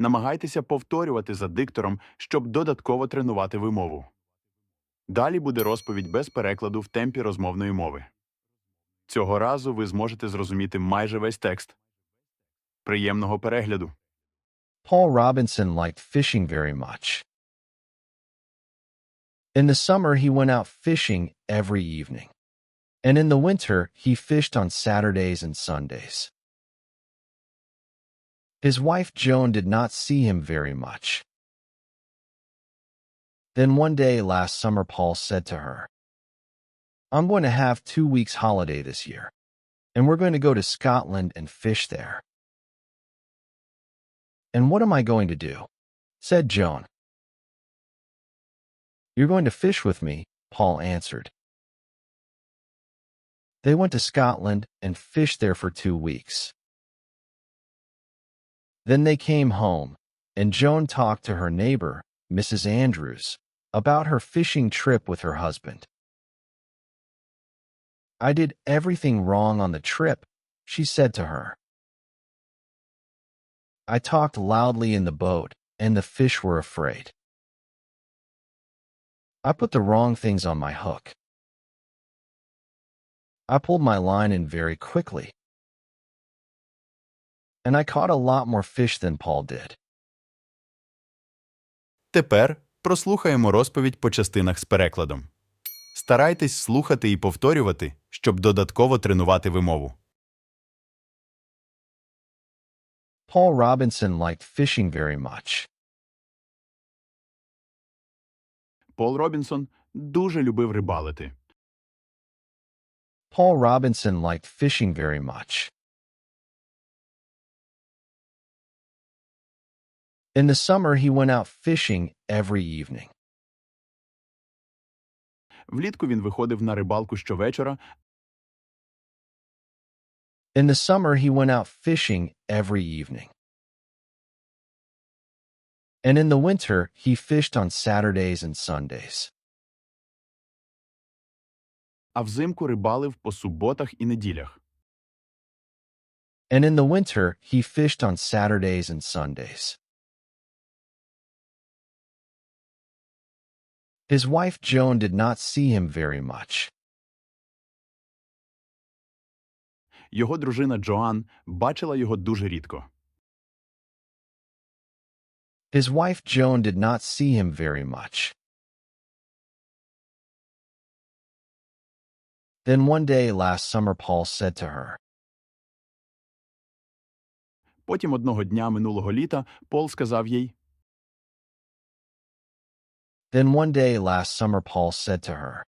Намагайтеся повторювати за диктором, щоб додатково тренувати вимову. Далі буде розповідь без перекладу в темпі розмовної мови. Цього разу ви зможете зрозуміти майже весь текст. Приємного перегляду! Paul Robinson liked fishing very much. In the summer, he went out fishing every evening. And in the winter, he fished on Saturdays and Sundays. His wife Joan did not see him very much. Then one day last summer, Paul said to her, I'm going to have two weeks holiday this year, and we're going to go to Scotland and fish there. And what am I going to do? said Joan. You're going to fish with me, Paul answered. They went to Scotland and fished there for two weeks. Then they came home, and Joan talked to her neighbor, Mrs. Andrews, about her fishing trip with her husband. I did everything wrong on the trip, she said to her. I talked loudly in the boat, and the fish were afraid. I put the wrong things on my hook. I pulled my line in very quickly. And I caught a lot more fish than Paul did. Тепер прослухаємо розповідь по частинах з перекладом. Старайтесь слухати і повторювати, щоб додатково тренувати вимову. Paul Robinson liked fishing very much. Пол Робінсон дуже любив рибалити. Paul Robinson liked fishing very much. In the summer, he went out fishing every evening. Влітку він виходив на рибалку щовечора, In the summer, he went out fishing every evening. And in the winter, he fished on Saturdays and Sundays. а взимку рибалив по суботах і неділях. And in the winter, he fished on Saturdays and Sundays. His wife Joan did not see him very much. Його дружина Джоан бачила його дуже рідко. His wife Joan did not see him very much. Then one day last summer, Paul said to her, Потім одного дня минулого літа Пол сказав їй, Then one day last summer, Paul said to her,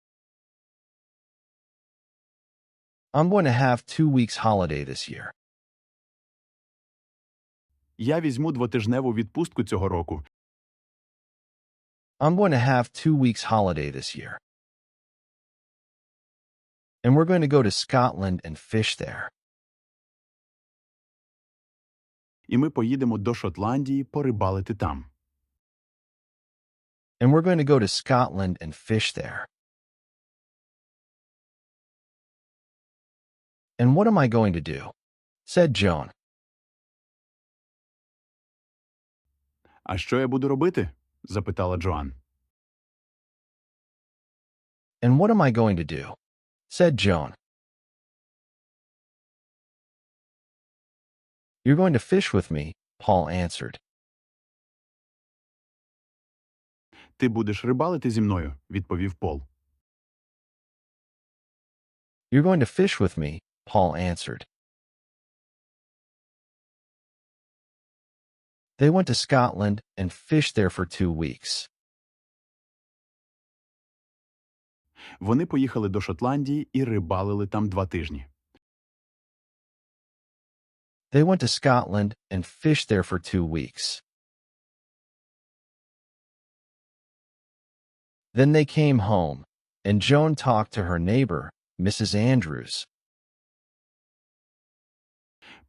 I'm going to have two weeks holiday this year. Я візьму двотижневу відпустку цього року. I'm going to have two weeks holiday this year. And we're going to go to Scotland and fish there. І ми поїдемо до Шотландії порибалити там. And we're going to go to Scotland and fish there. And what am I going to do? said Joan. А що я буду робити? запитала Джоан. And what am I going to do? said Joan. You're going to fish with me, Paul answered. Ти будеш рибалити зі мною, відповів Пол. You're going to fish with me, Paul answered. They went to Scotland and fished there for two weeks. Вони поїхали до Шотландії і рибалили там два тижні. They went to Scotland and fished there for two weeks. Then they came home, and Joan talked to her neighbor, Mrs. Andrews.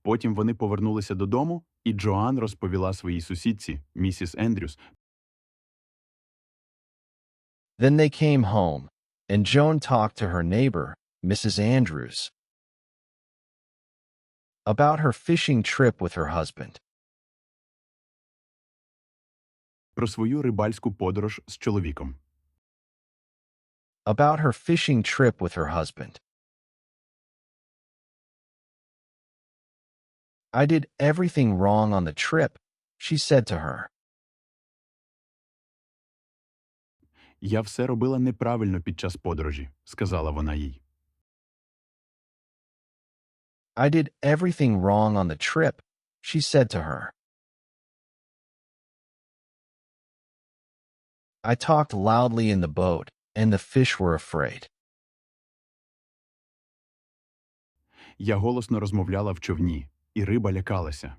Потім вони повернулися додому, і Джоан розповіла своїй сусідці, місіс Ендрюс, Then they came home, and Joan talked to her neighbor, Mrs. Andrews, about her fishing trip with her husband. про свою рибальську подорож з чоловіком. About her fishing trip with her husband. I did everything wrong on the trip, she said to her. Я все робила неправильно під час подорожі, сказала вона їй. I did everything wrong on the trip, she said to her. I talked loudly in the boat, and the fish were afraid. Я голосно розмовляла в човні, і риба лякалася.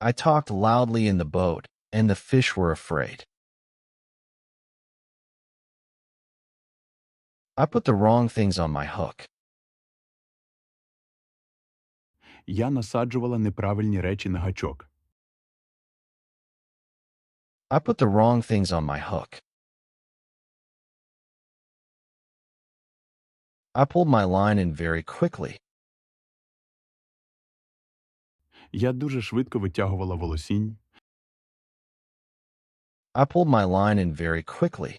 I talked loudly in the boat, and the fish were afraid. I put the wrong things on my hook. Я насаджувала неправильні речі на гачок. I put the wrong things on my hook. I pulled my line in very quickly. Я дуже швидко витягувала волосінь. I pulled my line in very quickly.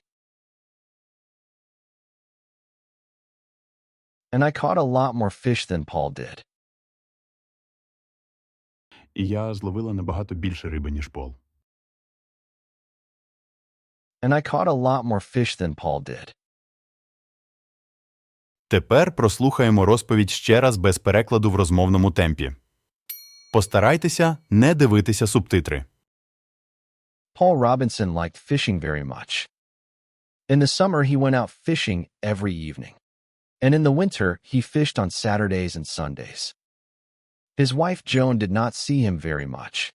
And I caught a lot more fish than Paul did. І я зловила набагато більше риби, ніж Пол. And I caught a lot more fish than Paul did. Тепер прослухаємо розповідь ще раз без перекладу в розмовному темпі. Постарайтеся не дивитися субтитри. Paul Robinson liked fishing very much. In the summer, he went out fishing every evening. And in the winter, he fished on Saturdays and Sundays. His wife Joan did not see him very much.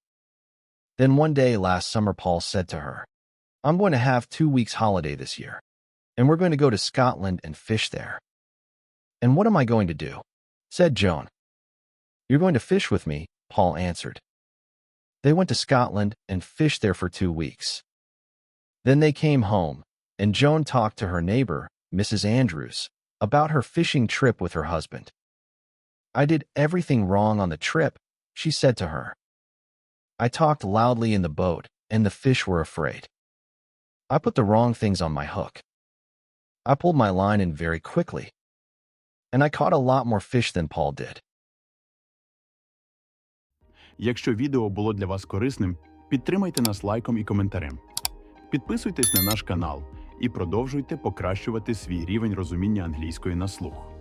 Then one day last summer, Paul said to her, I'm going to have two weeks holiday this year, and we're going to go to Scotland and fish there. And what am I going to do? said Joan. You're going to fish with me, Paul answered. They went to Scotland and fished there for two weeks. Then they came home, and Joan talked to her neighbor, Mrs. Andrews, about her fishing trip with her husband. I did everything wrong on the trip, she said to her. I talked loudly in the boat, and the fish were afraid. I put the wrong things on my hook. I pulled my line in very quickly, and I caught a lot more fish than Paul did. Якщо відео було для вас корисним, підтримайте нас лайком і коментарем. Підписуйтесь на наш канал і продовжуйте покращувати свій рівень розуміння англійської на слух.